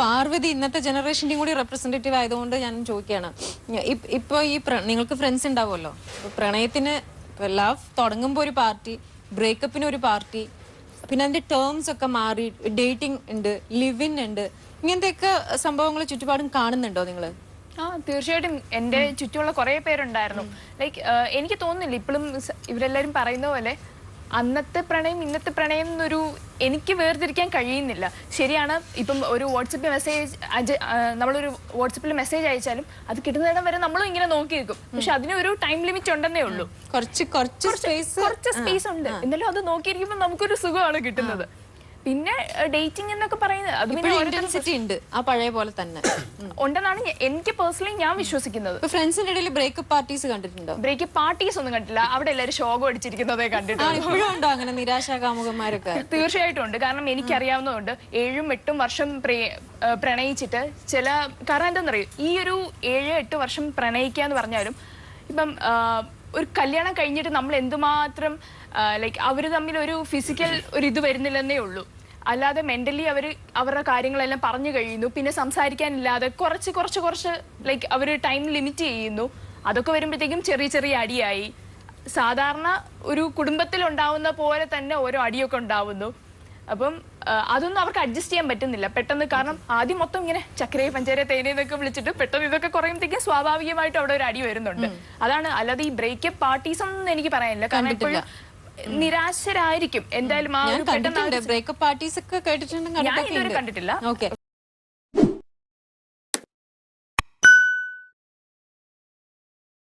പാർവതി ഇന്നത്തെ ജനറേഷന്റെയും കൂടി റെപ്രസെന്റേറ്റീവ് ആയതുകൊണ്ട് ഞാൻ ചോദിക്കുകയാണ്. ഇപ്പോൾ ഈ നിങ്ങൾക്ക് ഫ്രണ്ട്സ് ഉണ്ടാവുമല്ലോ. പ്രണയത്തിന് ലവ് തുടങ്ങുമ്പോൾ ഒരു പാർട്ടി ബ്രേക്കപ്പിന് ഒരു പാർട്ടി പിന്നെ അതിന്റെ ടേംസ് ഒക്കെ മാറി ഡേറ്റിംഗ് ഉണ്ട് ലിവിൻ ഉണ്ട് ഇങ്ങനത്തെയൊക്കെ സംഭവങ്ങൾ ചുറ്റുപാടും കാണുന്നുണ്ടോ നിങ്ങൾ ആ തീർച്ചയായിട്ടും. എന്റെ ചുറ്റുമുള്ള കുറെ പേരുണ്ടായിരുന്നു. ലൈക്ക് എനിക്ക് തോന്നുന്നില്ല. ഇപ്പോഴും ഇവരെല്ലാരും പറയുന്ന പോലെ അന്നത്തെ പ്രണയം ഇന്നത്തെ പ്രണയം എന്നൊരു എനിക്ക് വേർതിരിക്കാൻ കഴിയുന്നില്ല. ശരിയാണ് ഇപ്പം ഒരു വാട്സപ്പിൽ മെസ്സേജ് നമ്മളൊരു വാട്സപ്പിൽ മെസ്സേജ് അയച്ചാലും അത് കിട്ടുന്നിടം വരെ നമ്മളും ഇങ്ങനെ നോക്കി നിൽക്കും പക്ഷെ അതിനൊരു ടൈം ലിമിറ്റ് ഉണ്ടെന്നേ ഉള്ളൂ. കുറച്ച് കുറച്ച് സ്പേസ് കുറച്ച് സ്പേസ് ഉണ്ട്. എന്നാലും അത് നോക്കിയിരിക്കുമ്പോൾ നമുക്കൊരു സുഖമാണ് കിട്ടുന്നത്. പിന്നെ ഡേറ്റിംഗ് എന്നൊക്കെ പറയുന്നത് അത് പിന്നെ ഓരോരുത്തർ ഇന്റൻസിറ്റി ഉണ്ട്. ആ പഴയ പോലെ തന്നെ. ഉണ്ടെന്നാണ് ഞ- എനിക്ക് പേഴ്സണലി ഞാൻ വിശ്വസിക്കുന്നത്. ഇപ്പൊ ഫ്രണ്ട്സിന്റെ ഇടയിൽ ബ്രേക്കപ്പ് പാർട്ടീസ് കണ്ടിട്ടുണ്ടോ? ബ്രേക്ക് പാർട്ടീസ് ഒന്നും കണ്ടില്ല അവിടെ എല്ലാവരും ശോകം അടിച്ചിരിക്കുന്നതേ ആ കണ്ടിട്ടുള്ളൂ ഇപ്പോഴും ഉണ്ടോ അങ്ങനെ നിരാശാകാമുകന്മാരൊക്കെ? തീർച്ചയായിട്ടും ഉണ്ട് കാരണം എനിക്കറിയാവുന്നതുകൊണ്ട് ഏഴും എട്ടും വർഷം പ്രേ- പ്രണയിച്ചിട്ട് ചില കാരണം എന്താണെന്നറിയോ? ഈ ഒരു ഏഴ് എട്ട് വർഷം പ്രണയിക്കുക എന്ന് പറഞ്ഞാലും ഇപ്പം ഒരു കല്യാണം കഴിഞ്ഞിട്ട് നമ്മൾ എന്തുമാത്രം ലൈക്ക് അവർ തമ്മിൽ ഒരു ഫിസിക്കൽ ഒരു ഇത് വരുന്നില്ലെന്നേ ഉള്ളൂ. അല്ലാതെ മെന്റലി അവർ അവരുടെ കാര്യങ്ങളെല്ലാം പറഞ്ഞു കഴിയുന്നു. പിന്നെ സംസാരിക്കാനില്ലാതെ കുറച്ച് കുറച്ച് കുറച്ച് ലൈക്ക് അവർ ടൈം ലിമിറ്റ് ചെയ്യുന്നു. അതൊക്കെ വരുമ്പോഴത്തേക്കും ചെറിയ ചെറിയ അടിയായി. സാധാരണ ഒരു കുടുംബത്തിൽ ഉണ്ടാവുന്ന പോലെ തന്നെ ഓരോ അടിയൊക്കെ ഉണ്ടാവുന്നു. അപ്പം അതൊന്നും അവർക്ക് അഡ്ജസ്റ്റ് ചെയ്യാൻ പറ്റുന്നില്ല. പെട്ടെന്ന് കാരണം ആദ്യം മൊത്തം ഇങ്ങനെ ചക്കരയെ പഞ്ചാര തേനെന്നൊക്കെ വിളിച്ചിട്ട് പെട്ടെന്ന് ഇതൊക്കെ കുറയുമ്പോഴത്തേക്കും സ്വാഭാവികമായിട്ട് അവിടെ ഒരു അടി വരുന്നുണ്ട്. അതാണ് അല്ലാതെ ഈ ബ്രേക്കപ്പ് പാർട്ടീസ് ഒന്നും എനിക്ക് പറയാനില്ല. കാരണം എപ്പോഴും നിരാശരായിരിക്കും. എന്തായാലും ആ ഒരു പെട്ടെന്ന് ആ കണ്ടിട്ടുണ്ട്. ഒരു- ബ്രേക്കപ്പ് പാർട്ടീസ് ഒക്കെ കേട്ടിട്ടുണ്ടെങ്കിൽ ഞാൻ ഇതുവരെ കണ്ടിട്ടില്ല. ഓക്കെ